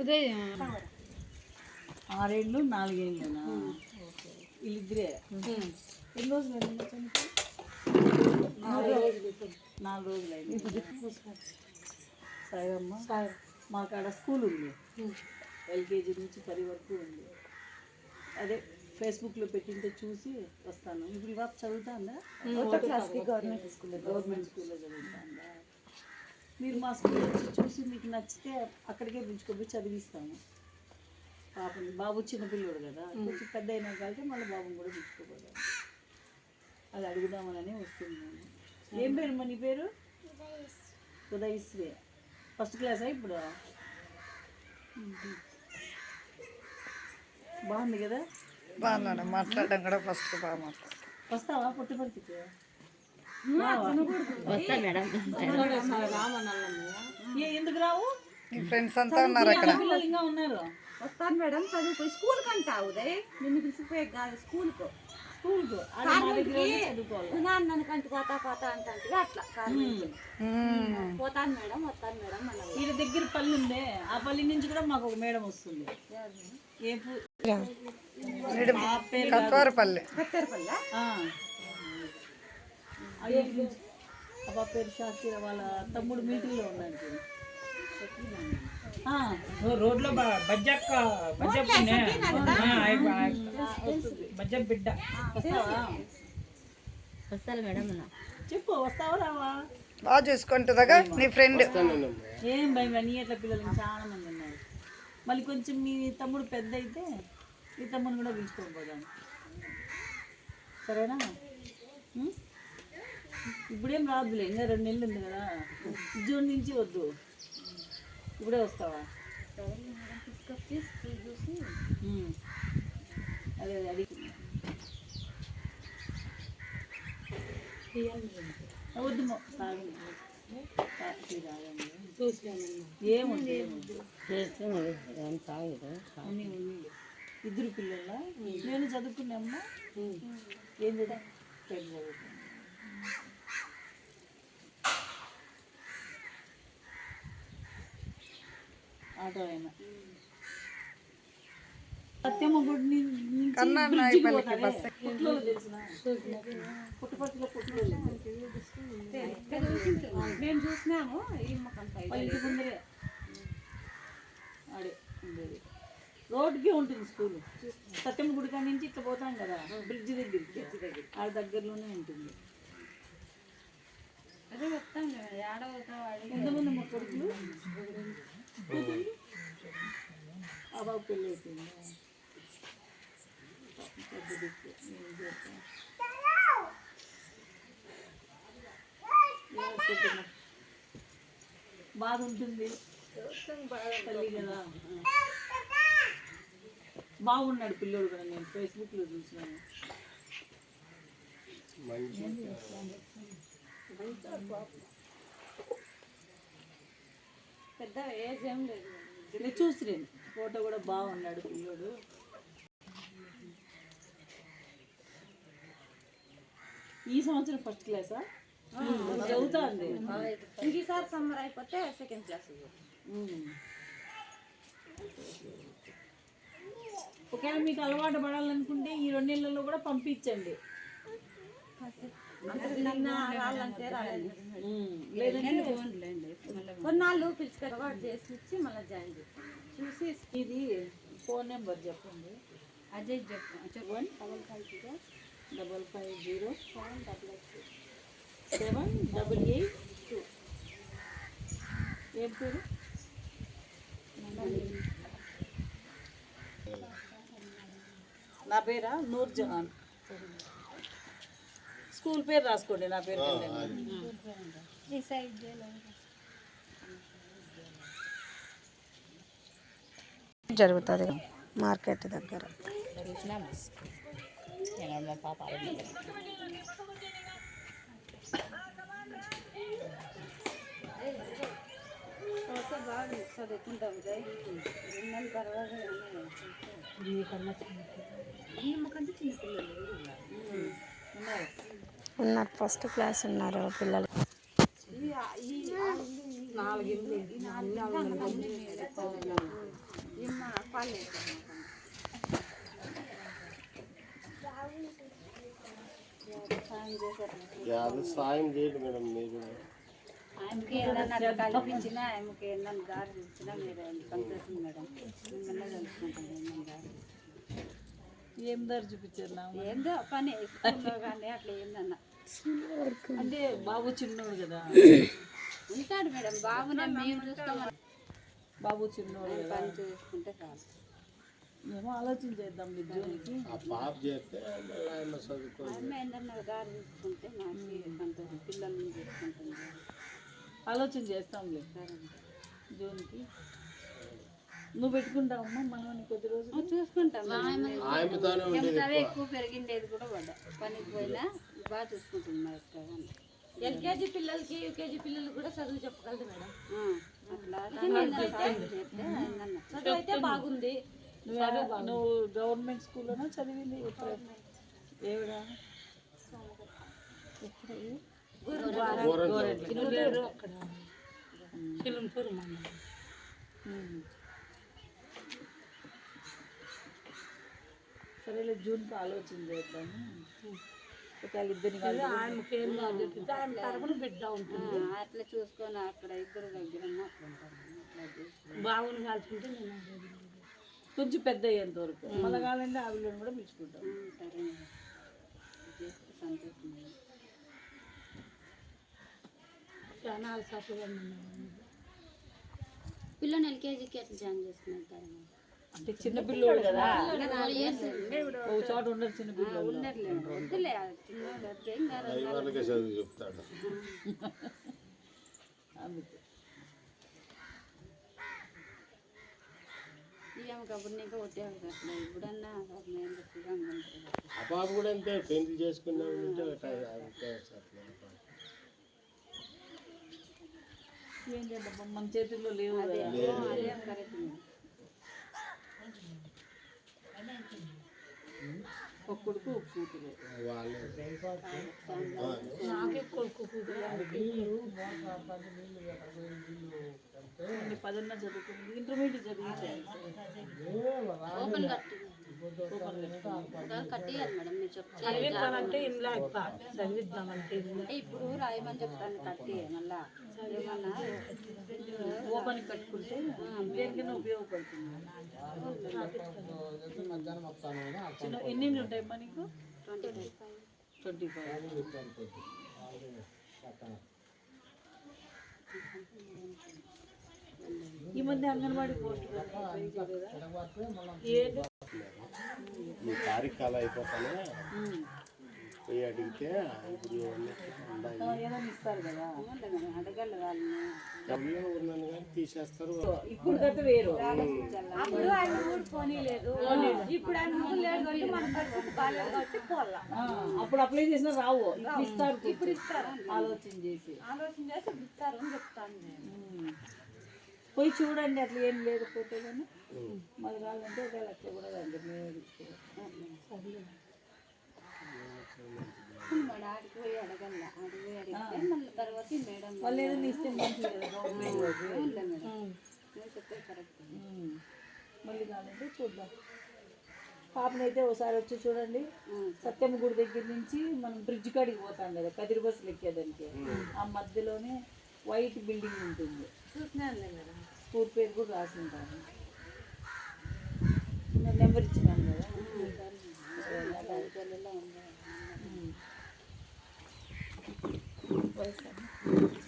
ఉదయం. ఆరేళ్ళు నాలుగేళ్ళేనా ఓకే వీళ్ళిద్దరే. ఎన్ని రోజులు? నాలుగు రోజులు అయింది. సాయమ్మ మాకు ఆడ స్కూల్ ఉంది. ఎల్కేజీ నుంచి పది వరకు ఉంది. అదే ఫేస్బుక్లో పెట్టింటే చూసి వస్తాను. ఇప్పుడు ఇవాళ చదువుతాందా? గవర్నమెంట్ స్కూల్లో గవర్నమెంట్ స్కూల్లో చదువుతాందా? మీరు మా స్కూల్ వచ్చి చూసి మీకు నచ్చితే అక్కడికే పిలుచుకొని చదివిస్తాము. పాపం బాబు చిన్నపిల్లడు కదా కొంచెం పెద్ద అయినా కాబట్టి మళ్ళీ బాబుని కూడా పిలుచుకోపోదాం. అది అడుగుదామని వస్తున్నాను. ఏం పేరు మా నీ పేరు? ఉదయశ్రీ ఫస్ట్ క్లాసా ఇప్పుడు? బాగుంది కదా? బాగున్నాడు మాట్లాడడం కూడా ఫస్ట్ బాగా మాట్లాడు వస్తావా ఎందుకు రావు? ఫ్రెండ్స్ అంతా ఉన్నారు అక్కడ. ఉన్నారు. వస్తాను మేడం చదువుకో. స్కూల్ కంటా ఉదయ్ నిన్ను పిలిచిపోయే కాదు స్కూల్కు. స్కూల్కు. నాన్న కంటి పోతా పోతా అంటే అట్లా. పోతాను మేడం వస్తాను మేడం మన ఈడ దగ్గర పల్లి ఉందే ఆ పల్లి నుంచి కూడా మాకు ఒక మేడం వస్తుంది. ఏ పూ వీడు కత్వారపల్లి పాప పేరు షాకీర వాళ్ళ తమ్ముడు మీటింగ్లో ఉన్నాడు ఆ, రోడ్లో బజ్జక్క బజ్జప్ బజ్జప్ బిడ్డ. వస్తావా? వస్తాను మేడం చెప్పు వస్తావా రావా? బాగా చూసుకుంటుందగా నీ ఫ్రెండ్. ఏం భయం నీ అట్లా పిల్లలు చాలా మంది ఉన్నారు. మళ్ళీ కొంచెం మీ తమ్ముడు పెద్ద అయితే మీ తమ్ముడు కూడా పిలుచుకొని పోదాం. సరేనా? ఇప్పుడేం రాదులే ఇంకా రెండు నెలలు ఉంది కదా. జూన్ నుంచి వద్దు. ఇప్పుడే వస్తావా. అదే అదే వద్దు. ఏముంది. ఇద్దరు పిల్లల? నేను చదువుకున్నామ్మా? ఏం చదువు? పెద్ద చదువుకున్నా ఆటో అయినా సత్యమ్మ గుడి ని- నుంచి కన్నా బ్రిడ్జికి నాయపల్లికి పోతారే. బస్సు పుట్లోలు తెలిసిన? పుట్టపర్తిలో పుట్లోలు మేము చూసినాము ఈ మొక్కంతా వాళ్ళ ఇంటి ముందరే. ఆడే ఉండేది. రోడ్డుకి ఉంటుంది స్కూల్. సత్యమ్మ గుడి కాడి నుంచి ఇట్లా పోతాం కదా బ్రిడ్జ్ దగ్గరికి. ఆడ దగ్గరలోనే ఉంటుంది. అదే వస్తాను మేడం ఏడవతా వాడి ఎంతమంది మా కొడుకులు ఆ బాబు పెళ్ళి అయిపోయింది పెద్ద దిక్కు. ఏం చేస్తాం? ఏం చేద్దాం? బాధ ఉంటుంది తల్లి కదా బాగున్నాడు పిల్లోడు కూడా నేను ఫేస్బుక్లో చూసినాను పెద్ద ఏజ్ ఏం లేదు. చూసిరేను ఫోటో కూడా బాగున్నాడు పిల్లోడు. ఈ సంవత్సరం ఫస్ట్ క్లాసా చదువుతా ఉంది ఇంక ఈసారి సమ్మర్ అయిపోతే సెకండ్ క్లాస్. ఒకవేళ మీకు అలవాటు పడాలనుకుంటే ఈ రెండు నెలల్లో కూడా పంపించండి. నిన్న రాళ్ళంటే రాలేదు ఉమ్. లేదంటే కొన్నాళ్ళు పిలుచుకొని వాడు చేసి ఇచ్చి మళ్ళీ జాయిన్ చేస్తాం చూసి ఇది ఫోన్ నెంబర్ చెప్పండి అజయ్ చెప్పు one double five zero double five zero seven double eight seven double eight two ఏం పేరు నా పేరా నూర్ జహాన్ స్కూల్ పేరు రాసుకోండి నా పేరు కింద. జరుగుతుంది మార్కెట్ దగ్గర పోతే ఉన్నారు. ఫస్ట్ క్లాస్ ఉన్నారు పిల్లలు. సాయం చేయండి మేడం మీరు. ఆయనకి ఏదన్నా అట్లా కల్పించినా ఆయనకి ఏదన్నా దారి ఇచ్చినా మీరు సంతోషం మేడం. మిమ్మల్ని ఏమన్నా ఏం దారి చూపించారు నా ఏందో పని కానీ అట్లా ఏందన్నా. అంటే బాబు చిన్నోడు కదా. ఉంటాడు మేడం. బాబునే మేము బాబు చిన్నోడు కదా. పని చూసుకుంటే చాలు. మేము ఆలోచన చేద్దాం ఆ పాప చేస్తే చూసుకుంటే నాకు పిల్లల్ని చూసుకుంటుంది? ఆలోచన చేస్తాంలే. జూన్కి నువ్వు పెట్టుకుంటావమ్మా మనవని కొద్ది రోజులు. చూసుకుంటాం ఎక్కువ. పెరిగిండేది కూడా పడ్డా పనికి పోయినా బాగా చూసుకుంటుంది మా యొక్క ఎల్కేజీ పిల్లలకి యూకేజీ పిల్లలు కూడా చదువు చెప్పగలదు మేడం. చదువు అయితే బాగుంది. నువ్వు గవర్నమెంట్ స్కూల్లోనా చదివింది ఏవిడా సరేలే జూన్కి ఆలోచన చేద్దాము కలిపి బిడ్డ ఉంటుంది. అట్లా చూసుకొని అక్కడ ఇద్దరు దగ్గర అట్లా అట్లా బాగుంది కాల్చుకుంటే నేను కొంచెం పెద్ద అయ్యేంత వరకు. మళ్ళీ కావాలంటే ఆవిడని కూడా పిలుచుకుంటాం సంతోషం. చాలా అలసాటుగా పిల్లని ఎల్కేజీకి ఎట్లా జాయిన్ చేసుకుంటారు అంటే చిన్న పిల్లోడు కదా. ఒక చోట ఉండరు చిన్న. వాళ్ళకే చదువు చెప్తాడు. అందుకే. ఆ పాప కూడా అంతే పెళ్ళి చేద్దాం? మన చేతుల్లో లేవు కదా అదేం కరెక్ట్ మేడం. ఒక కొడుకు ఒక కూతురు. పదన్నా చదువుకుంది. ఇంటర్మీడియట్ కట్టి కట్టియాలి మేడం మీరు ఇప్పుడు రాయమని చెప్తాను కట్టి మళ్ళా. ఏమన్నా? ఓపెన్ కట్టుకుంటే దేనికైనా ఉపయోగపడుతుంది. ఎన్ని ఉంటాయి మనకు ట్వంటీ ఫైవ్. ఈ మధ్య అంగన్వాడీ పోస్ట్ ఏది? ఈ తారీఖాలు అయిపోతానే పోయి అడిగితే ఇప్పుడు డబ్బులు ఉన్నాను కానీ తీసేస్తారు. ఇప్పుడు వేరు. అప్పుడు ఆయన ఊరు పోనీలేదు ఇప్పుడు ఆయన ఊరు లేదు కాబట్టి మన పరిస్థితి బాగాలేదు కాబట్టి పోలా. ఆ, అప్పుడు అప్లై చేసినా రావు. ఇప్పుడు ఇస్తారు ఇప్పుడు ఇస్తారు. ఆలోచన చేసి. ఆలోచన చేసి ఇప్పుడు ఇస్తారు అని చెప్తాను నేను. పోయి చూడండి అట్లా ఏం లేకపోతే కానీ. మరి కావాలంటే ఒక లక్ష కూడా దగ్గర మేము పోయి అడగల అడిగితే మళ్ళీ తర్వాత మేడం వాళ్ళు ఏదైనా ఇస్తే మంచిది కదా చెప్పేది కరెక్ట్. మళ్ళీ కావాలంటే చూద్దాం. పాపనైతే ఒకసారి వచ్చి చూడండి. సత్యమ్మ గుడి దగ్గర నుంచి మనం బ్రిడ్జ్ కాడికి పోతాం కదా కదిరి బస్సులు ఎక్కేదానికి. ఆ మధ్యలోనే వైట్ బిల్డింగ్ ఉంటుంది. చూసినాను మేడం. స్కూల్ పేరు కూడా రాసి ఉంటాను నెంబర్ ఇచ్చినాను కదా. వయసు